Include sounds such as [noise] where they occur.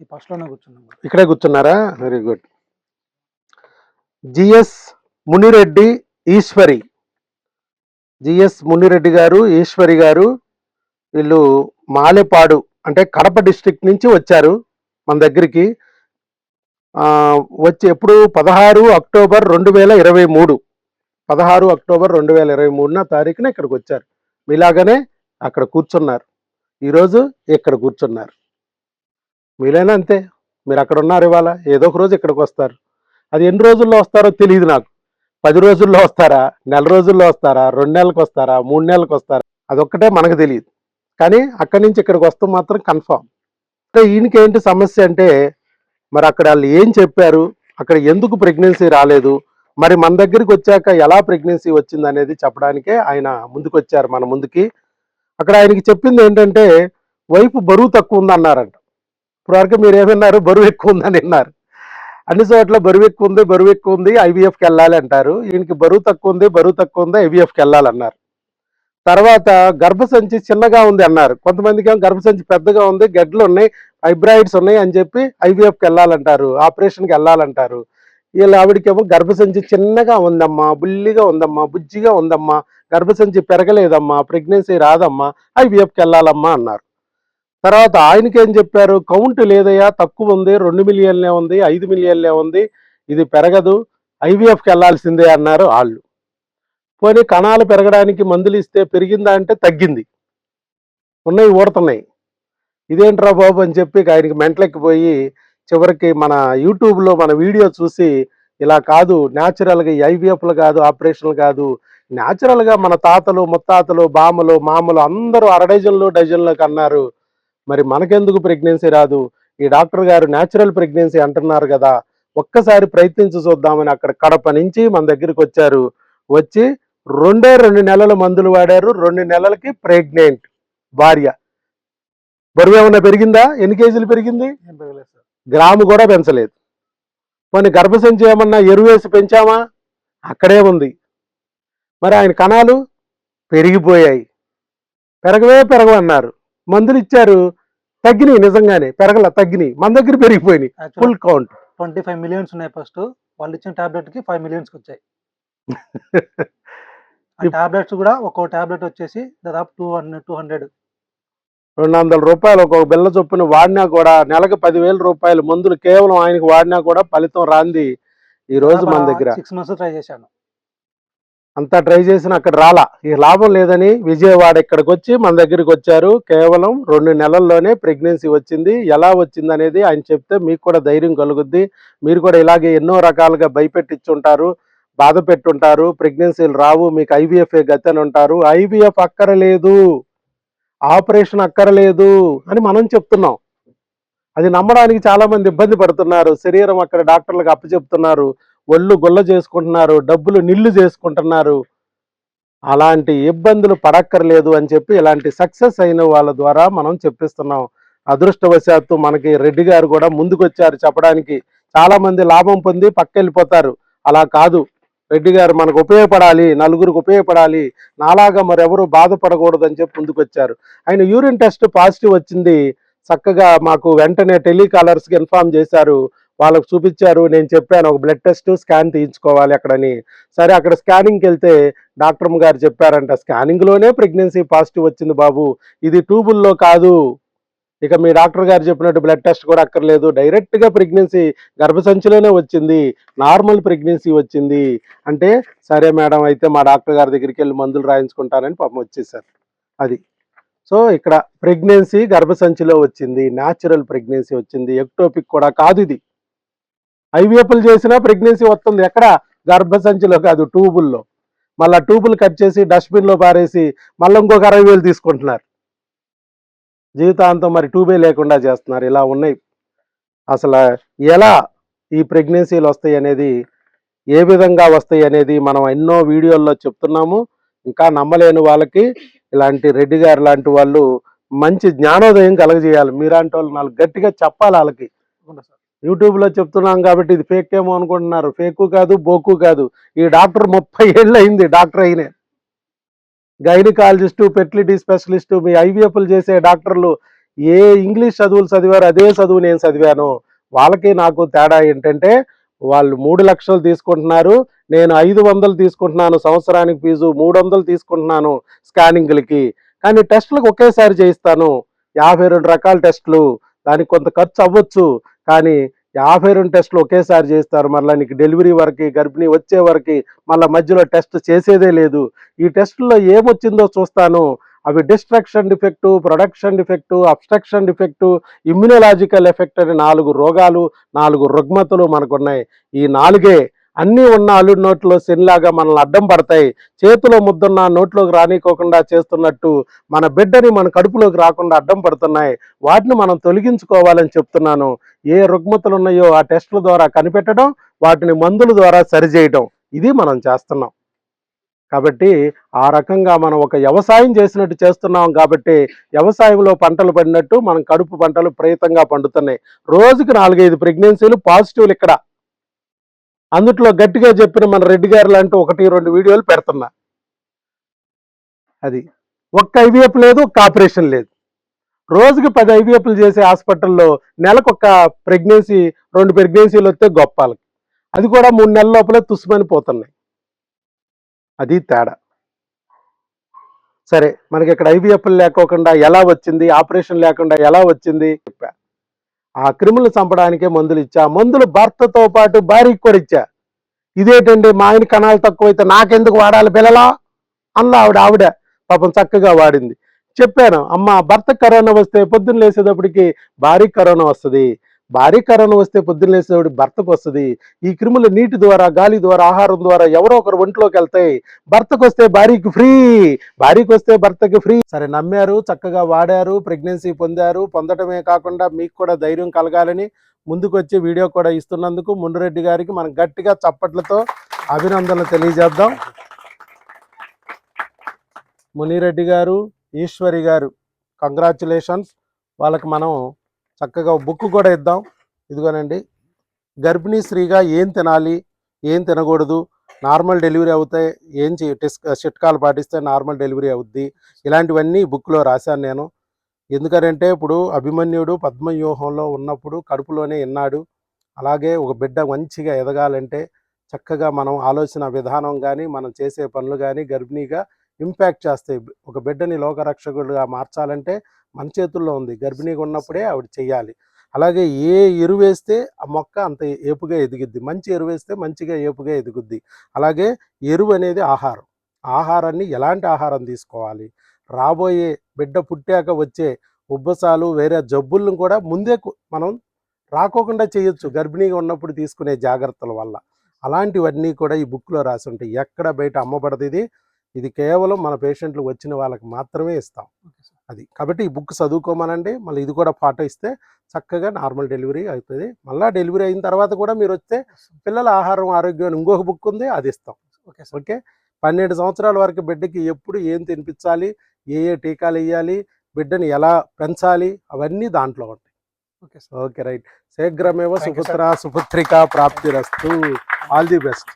ఈ ఫస్ట్లోనే కూర్చున్నాం ఇక్కడే కూర్చున్నారా? Very good GS Munireddy Eswari. GS Munireddy garu Eswari garu వీళ్ళు మాలెపాడు అంటే కడప డిస్ట్రిక్ట్ నుంచి వచ్చారు మన దగ్గరికి. వచ్చి ఎప్పుడు? పదహారు అక్టోబర్ రెండు వేల ఇరవై మూడు. పదహారు అక్టోబర్ రెండు వేల ఇరవై మూడున తారీఖున ఇక్కడికి వచ్చారు. మీలాగానే అక్కడ కూర్చున్నారు. ఈరోజు ఇక్కడ కూర్చున్నారు. మీలైనా అంతే. మీరు అక్కడ ఉన్నారు ఇవాళ ఏదో ఒక రోజు ఇక్కడికి వస్తారు. అది ఎన్ని రోజుల్లో వస్తారో తెలియదు నాకు. పది రోజుల్లో వస్తారా? నెల రోజుల్లో వస్తారా? రెండు నెలలకు వస్తారా? మూడు నెలలకు వస్తారా? అదొక్కటే మనకు తెలియదు. కానీ అక్కడి నుంచి ఇక్కడికి వస్తే మాత్రం కన్ఫామ్. అంటే ఈయనకి ఏంటి సమస్య అంటే మరి అక్కడ వాళ్ళు ఏం చెప్పారు? అక్కడ ఎందుకు ప్రెగ్నెన్సీ రాలేదు? మరి మన దగ్గరికి వచ్చాక ఎలా ప్రెగ్నెన్సీ వచ్చింది అనేది చెప్పడానికే ఆయన ముందుకు వచ్చారు మన ముందుకి. అక్కడ ఆయనకి చెప్పింది ఏంటంటే వైపు బరువు తక్కువ ఉంది అన్నారంట ఇప్పటివరకు మీరు ఏమన్నారు బరువు ఎక్కువ ఉందని విన్నారు అన్ని చోట్ల బరువు ఎక్కువ ఉంది బరువు ఎక్కువ ఉంది ఐవీఎఫ్కి వెళ్ళాలి అంటారు. ఈయనకి బరువు తక్కువ ఉంది బరువు తక్కువ ఉంది ఐవీఎఫ్కి వెళ్ళాలన్నారు తర్వాత గర్భసంచి చిన్నగా ఉంది అన్నారు. కొంతమందికి ఏమో గర్భసంచి పెద్దగా ఉంది గడ్డలు ఉన్నాయి ఫైబ్రాయిడ్స్ ఉన్నాయి అని చెప్పి ఐవీఎఫ్కి వెళ్ళాలంటారు ఆపరేషన్కి వెళ్ళాలంటారు వీళ్ళ ఆవిడకేమో గర్భసంచి చిన్నగా ఉందమ్మా బుల్లిగా ఉందమ్మా బుజ్జిగా ఉందమ్మా గర్భసంచి పెరగలేదమ్మా ప్రెగ్నెన్సీ రాదమ్మా ఐవీఎఫ్కి వెళ్ళాలమ్మా అన్నారు. తర్వాత ఆయనకి చెప్పారు? కౌంట్ లేదయ్యా తక్కువ ఉంది రెండు మిలియన్లే ఉంది ఐదు మిలియన్లే ఉంది ఇది పెరగదు ఐవీఎఫ్కి వెళ్ళాల్సిందే అన్నారు వాళ్ళు పోనీ కణాలు పెరగడానికి మందులు ఇస్తే పెరిగిందా అంటే తగ్గింది. ఉన్నాయి ఊడుతున్నాయి. ఇదేంట్రా బాబు అని చెప్పి ఆయనకి మెంటలెక్కిపోయి చివరికి మన యూట్యూబ్లో మన వీడియో చూసి ఇలా కాదు న్యాచురల్గా ఐవీఎఫ్లు కాదు ఆపరేషన్లు కాదు న్యాచురల్గా మన తాతలు ముత్తాతలు బామలు మామలు అందరూ అర డజన్లు డజన్లకు అన్నారు మరి మనకెందుకు ప్రెగ్నెన్సీ రాదు? ఈ డాక్టర్ గారు న్యాచురల్ ప్రెగ్నెన్సీ అంటున్నారు కదా. ఒక్కసారి ప్రయత్నించి చూద్దామని అక్కడ కడప నుంచి మన దగ్గరికి వచ్చారు. వచ్చి రెండే రెండు నెలల మందులు వాడారు. రెండు నెలలకి ప్రెగ్నెంట్ భార్య. బరువు ఏమన్నా పెరిగిందా? ఎన్ని కేజీలు పెరిగింది? గ్రాము కూడా పెంచలేదు. కొన్ని గర్భసంచి ఏమన్నా ఎరువేసి పెంచామా? అక్కడే ఉంది. మరి ఆయన కణాలు పెరిగిపోయాయి. పెరగవే పెరగవన్నారు మందులు ఇచ్చారు. తగ్గినాయి నిజంగానే పెరగల తగ్గినాయి. మన దగ్గర పెరిగిపోయినాయి. Full count twenty five millions ఉన్నాయి ఫస్ట్ వాళ్ళు ఇచ్చిన టాబ్లెట్కి ఫైవ్ మిలియన్స్ వచ్చాయి. [laughs] టాబ్లెట్స్ కూడా ఒక్కో టాబ్లెట్ వచ్చేసి దాదాపు టూ హండ్రెడ్ టూ హండ్రెడ్. రెండు వందల రూపాయలు ఒక్కొక్క బిల్ల చొప్పున వాడినా కూడా నెలకు పదివేల రూపాయలు మందులు కేవలం ఆయనకు వాడినా కూడా ఫలితం రాంది ఈ రోజు మన దగ్గర. సిక్స్ మంత్స్ ట్రై చేశాను. అంతా ట్రై చేసిన అక్కడ రాలా. ఈ లాభం లేదని విజయవాడ ఇక్కడికి వచ్చి మన దగ్గరికి వచ్చారు. కేవలం రెండు నెలల్లోనే ప్రెగ్నెన్సీ వచ్చింది. ఎలా వచ్చింది అనేది ఆయన చెప్తే మీకు కూడా ధైర్యం కలుగుద్ది. మీరు కూడా ఇలాగే ఎన్నో రకాలుగా భయపెట్టించుంటారు బాధ పెట్టుంటారు. ప్రెగ్నెన్సీలు రావు మీకు ఐవీఎఫ్ గతని ఉంటారు. ఐవీఎఫ్ అక్కరలేదు. ఆపరేషన్ అక్కరలేదు అని మనం చెప్తున్నాం. అది నమ్మడానికి చాలామంది ఇబ్బంది పడుతున్నారు. శరీరం అక్కడ డాక్టర్లకు అప్పచెప్తున్నారు. ఒళ్ళు గుల్ల చేసుకుంటున్నారు డబ్బులు నిల్లు చేసుకుంటున్నారు. అలాంటి ఇబ్బందులు పడక్కర్లేదు అని చెప్పి ఇలాంటి సక్సెస్ అయిన వాళ్ళ ద్వారా మనం చెప్పిస్తున్నాం. అదృష్టవశాత్తు మనకి రెడ్డి గారు కూడా ముందుకొచ్చారు చెప్పడానికి. చాలామంది లాభం పొంది పక్క వెళ్ళిపోతారు అలా కాదు. రెడ్డి గారు మనకు ఉపయోగపడాలి నలుగురికి ఉపయోగపడాలి. నాలాగా మరెవరు బాధపడకూడదు అని చెప్పి ముందుకొచ్చారు. ఆయన యూరిన్ టెస్ట్ పాజిటివ్ వచ్చింది. చక్కగా మాకు వెంటనే టెలికాలర్స్కి ఇన్ఫార్మ్ చేశారు. వాళ్ళకు చూపించారు నేను చెప్పాను ఒక బ్లడ్ టెస్ట్ స్కాన్ తీయించుకోవాలి అక్కడని. సరే అక్కడ స్కానింగ్కి వెళ్తే డాక్టర్ గారు చెప్పారంట స్కానింగ్లోనే ప్రెగ్నెన్సీ పాజిటివ్ వచ్చింది బాబు. ఇది ట్యూబుల్లో కాదు. ఇక మీ డాక్టర్ గారు చెప్పినట్టు బ్లడ్ టెస్ట్ కూడా అక్కర్లేదు. డైరెక్ట్గా ప్రెగ్నెన్సీ గర్భసంచిలోనే వచ్చింది. నార్మల్ ప్రెగ్నెన్సీ వచ్చింది. అంటే సరే మేడం అయితే మా డాక్టర్ గారి దగ్గరికి వెళ్ళి మందులు రాయించుకుంటానని పాపం వచ్చేసారు. అది. సో ఇక్కడ ప్రెగ్నెన్సీ గర్భసంచిలో వచ్చింది. న్యాచురల్ ప్రెగ్నెన్సీ వచ్చింది. ఎక్టోపిక్ కూడా కాదు ఇది. ఐవీఎఫ్లు చేసినా ప్రెగ్నెన్సీ వస్తుంది. ఎక్కడ? గర్భసంచిలో కాదు ట్యూబుల్లో. మళ్ళీ ట్యూబులు కట్ చేసి డస్ట్బిన్లో పారేసి మళ్ళీ ఇంకొక అరవై వేలు తీసుకుంటున్నారు. జీవితాంతం మరి ట్యూబే లేకుండా చేస్తున్నారు. ఇలా ఉన్నాయి. అసలు ఎలా ఈ ప్రెగ్నెన్సీలు వస్తాయి అనేది ఏ విధంగా వస్తాయి అనేది మనం ఎన్నో వీడియోల్లో చెప్తున్నాము. ఇంకా నమ్మలేని వాళ్ళకి ఇలాంటి రెడ్డి గారు లాంటి వాళ్ళు మంచి జ్ఞానోదయం కలగజేయాలి. మీలాంటి వాళ్ళు నాలుగు గట్టిగా చెప్పాలి వాళ్ళకి. యూట్యూబ్లో చెప్తున్నాం కాబట్టి ఇది ఫేక్ ఏమో అనుకుంటున్నారు. ఫేకు కాదు బోకు కాదు. ఈ డాక్టర్ ముప్పై ఏళ్ళు అయింది డాక్టర్ అయినే. గైనకాలజిస్టు ఫెర్టిలిటీ స్పెషలిస్టు మీ ఐవీఎఫ్లు చేసే డాక్టర్లు ఏ ఇంగ్లీష్ చదువులు చదివారు అదే చదువు నేను చదివాను. వాళ్ళకి నాకు తేడా ఏంటంటే వాళ్ళు మూడు లక్షలు తీసుకుంటున్నారు నేను ఐదు వందలు తీసుకుంటున్నాను సంవత్సరానికి ఫీజు మూడు వందలు తీసుకుంటున్నాను స్కానింగ్లకి. కానీ టెస్టులకు ఒకేసారి చేయిస్తాను. యాభై రెండు రకాల టెస్టులు దానికి కొంత ఖర్చు అవ్వచ్చు. కానీ యాభై రెండు టెస్టులు ఒకేసారి చేస్తారు. మళ్ళీ నీకు డెలివరీ వరకు గర్భిణీ వచ్చే వరకు మళ్ళీ మధ్యలో టెస్ట్ చేసేదే లేదు. ఈ టెస్టుల్లో ఏమొచ్చిందో చూస్తాను. అవి destruction defect production defect obstruction defect immunological effect అనే నాలుగు రోగాలు నాలుగు రుగ్మతలు మనకున్నాయి. ఈ నాలుగే అన్నీ ఉన్న అల్లుడి నోట్లో శనిలాగా మనల్ని అడ్డం పడతాయి. చేతిలో ముద్దున్న నోట్లోకి రానికోకుండా చేస్తున్నట్టు మన బిడ్డని మన కడుపులోకి రాకుండా అడ్డం పడుతున్నాయి. వాటిని మనం తొలగించుకోవాలని చెప్తున్నాను. ఏ రుగ్మతలు ఉన్నాయో ఆ టెస్టుల ద్వారా కనిపెట్టడం వాటిని మందుల ద్వారా సరిచేయడం ఇది మనం చేస్తున్నాం. కాబట్టి ఆ రకంగా మనం ఒక వ్యవసాయం చేసినట్టు చేస్తున్నాం కాబట్టి వ్యవసాయంలో పంటలు పడినట్టు మనం కడుపు పంటలు ప్రయత్నంగా పండుతున్నాయి. రోజుకి నాలుగైదు ప్రెగ్నెన్సీలు పాజిటివ్లు ఇక్కడ. అందుట్లో గట్టిగా చెప్పిన మన రెడ్డి గారు లాంటి ఒకటి రెండు వీడియోలు పెడుతున్నా. అది ఒక్క ఐవీఎఫ్ లేదు ఒక్క ఆపరేషన్ లేదు. రోజుకి పది ఐవీఎఫ్లు చేసే హాస్పిటల్లో నెలకు ఒక ప్రెగ్నెన్సీ రెండు ప్రెగ్నెన్సీలు వస్తే గొప్పాలకి. అది కూడా మూడు నెలల లోపలే తుస్సుమని పోతున్నాయి. అది తేడా. సరే మనకి ఇక్కడ ఐవీఎఫ్లు లేకోకుండా ఎలా వచ్చింది ఆపరేషన్ లేకుండా ఎలా వచ్చింది చెప్పా. ఆ క్రిములు చంపడానికే మందులు ఇచ్చా మందులు భర్తతో పాటు భార్యకి కూడా ఇచ్చా. ఇదేటండి మా ఆయన కణాలు తక్కువైతే నాకెందుకు వాడాలి పిల్లలా? అన్న ఆవిడ ఆవిడ పాపం చక్కగా వాడింది. చెప్పాను అమ్మ భర్త కరోనా వస్తే పొద్దున్న లేసేటప్పటికి భారీ కరోనా వస్తుంది. భారీ కరోనా వస్తే పొద్దున్న భర్తకు వస్తుంది. ఈ క్రిములు నీటి ద్వారా గాలి ద్వారా ఆహారం ద్వారా ఎవరో ఒకరు ఒంట్లోకి వెళ్తాయి. భర్తకు వస్తే భార్యకి ఫ్రీ. భార్యకి వస్తే భర్తకి ఫ్రీ. సరే నమ్మారు చక్కగా వాడారు ప్రెగ్నెన్సీ పొందారు. పొందడమే కాకుండా మీకు కూడా ధైర్యం కలగాలని ముందుకు వచ్చి వీడియో కూడా ఇస్తున్నందుకు మున్రెడ్డి గారికి మనం గట్టిగా చప్పట్లతో అభినందనలు తెలియజేద్దాం. మునిరెడ్డి గారు ఈశ్వరి గారు కంగ్రాచులేషన్స్ వాళ్ళకి మనం చక్కగా బుక్ కూడా ఇద్దాం. ఇదిగోనండి. గర్భిణీ స్త్రీగా ఏం తినాలి ఏం తినకూడదు నార్మల్ డెలివరీ అవుతాయి ఏం చే టెస్ చిట్కాలు పాటిస్తే నార్మల్ డెలివరీ అవుద్ది ఇలాంటివన్నీ బుక్లో రాశాను నేను. ఎందుకంటే ఇప్పుడు అభిమన్యుడు పద్మవ్యూహంలో ఉన్నప్పుడు కడుపులోనే విన్నాడు అలాగే ఒక బిడ్డ మంచిగా ఎదగాలంటే చక్కగా మనం ఆలోచన విధానం కానీ మనం చేసే పనులు కానీ గర్భిణీగా ఇంపాక్ట్ చేస్తాయి. ఒక బిడ్డని లోకరక్షకుడుగా మార్చాలంటే మన చేతుల్లో ఉంది. గర్భిణీగా ఉన్నప్పుడే ఆవిడ చేయాలి అలాగే ఏ ఎరువు వేస్తే ఆ మొక్క అంత ఏపుగా ఎదిగిద్ది. మంచి ఎరువు వేస్తే మంచిగా ఏపుగా ఎదుగుద్ది. అలాగే ఎరువు అనేది ఆహారం. ఆహారాన్ని ఎలాంటి ఆహారం తీసుకోవాలి? రాబోయే బిడ్డ పుట్టాక వచ్చే ఉబ్బసాలు వేరే జబ్బులను కూడా ముందే మనం రాకోకుండా చేయొచ్చు. గర్భిణీగా ఉన్నప్పుడు తీసుకునే జాగ్రత్తల వల్ల. అలాంటివన్నీ కూడా ఈ బుక్లో రాసి ఉంటాయి. ఎక్కడ బయట అమ్మబడదు ఇది. ఇది కేవలం మన పేషెంట్లు వచ్చిన వాళ్ళకి మాత్రమే ఇస్తాం. అది. కాబట్టి ఈ బుక్ చదువుకోమనండి. మళ్ళీ ఇది కూడా ఫాటో ఇస్తే చక్కగా నార్మల్ డెలివరీ అవుతుంది. మళ్ళీ డెలివరీ అయిన తర్వాత కూడా మీరు వస్తే పిల్లల ఆహారం ఆరోగ్యం అని ఇంకొక బుక్ ఉంది అది ఇస్తాం. Okay sir. ఓకే? పన్నెండు సంవత్సరాల వరకు బిడ్డకి ఎప్పుడు ఏం తినిపించాలి ఏ ఏ టీకాలు వేయాలి బిడ్డని ఎలా పెంచాలి అవన్నీ దాంట్లో ఉంటాయి. Okay sir. Okay right. శీఘ్రమేవ. సుపుత్ర సుపుత్రిక ప్రాప్తిరస్తు. All the best.